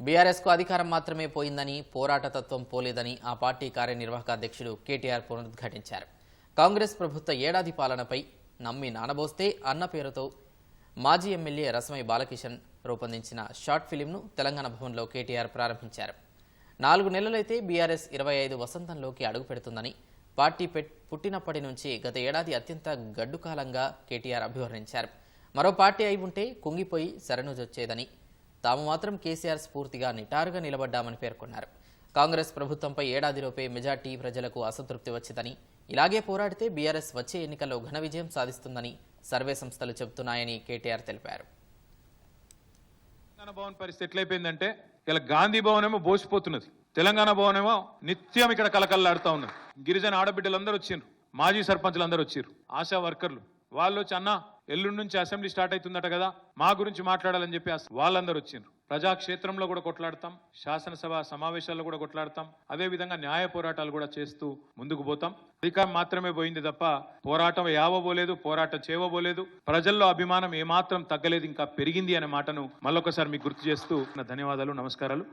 బీఆర్ఎస్కు అధికారం మాత్రమే పోయిందని పోరాట తత్వం పోలేదని ఆ పార్టీ కార్యనిర్వాహక అధ్యక్షుడు కేటీఆర్ పునరుద్ఘాటించారు. కాంగ్రెస్ ప్రభుత్వ ఏడాది పాలనపై నమ్మి నానబోస్తే అన్న పేరుతో మాజీ ఎమ్మెల్యే రసమై బాలకిషన్ రూపొందించిన షార్ట్ ఫిలింను తెలంగాణ భవన్లో కేటీఆర్ ప్రారంభించారు. నాలుగు నెలలైతే బీఆర్ఎస్ ఇరవై ఐదు వసంతంలోకి అడుగుపెడుతుందని పార్టీ పెట్- పుట్టినప్పటి నుంచి గత ఏడాది అత్యంత గడ్డుకాలంగా కేటీఆర్ అభివర్ణించారు. మరో పార్టీ అయి ఉంటే కుంగిపోయి శరణుజొచ్చేదని తాము మాత్రం కేసీఆర్ స్ఫూర్తిగా నిటారుగా నిలబడ్డామని పేర్కొన్నారు. కాంగ్రెస్ ప్రభుత్వంపై ఏడాదిలోపే మెజార్టీ ప్రజలకు అసంతృప్తి వచ్చిందని ఇలాగే పోరాడితే బీఆర్ఎస్ వచ్చే ఎన్నికల్లో ఘన విజయం సాధిస్తుందని సర్వే సంస్థలు చెబుతున్నాయని కేటీఆర్ తెలిపారు. తెలంగాణ భవన్ పరిస్థితి ఎట్లయిపోయిందంటే ఇలా గాంధీ భవన్ ఏమో బోసిపోతున్నది. తెలంగాణ భవన్ ఏమో నిత్యం ఇక్కడ కలకల్లాడుతూ ఉన్నది. గిరిజన ఆడబిడ్డలందరూ వచ్చిండ్రు. మాజీ సర్పంచ్లు అందరూ వచ్చారు ఆశా వర్కర్లు. వాళ్ళు వచ్చి అన్న ఎల్లుండి నుంచి అసెంబ్లీ స్టార్ట్ అవుతుందట కదా మా గురించి మాట్లాడాలని చెప్పి వాళ్ళందరూ వచ్చిండ్రు ప్రజాక్షేత్రంలో కూడా కొట్లాడతాం శాసనసభ సమావేశాల్లో కూడా కొట్లాడతాం అదే విధంగా న్యాయ పోరాటాలు కూడా చేస్తూ ముందుకు పోతాం. అధికారం మాత్రమే పోయింది తప్ప పోరాటం యావబోలేదు పోరాటం చేయబోలేదు ప్రజల్లో అభిమానం ఏమాత్రం తగ్గలేదు ఇంకా పెరిగింది అనే మాటను మళ్ళొకసారి మీకు గుర్తు చేస్తూ నా ధన్యవాదాలు నమస్కారాలు.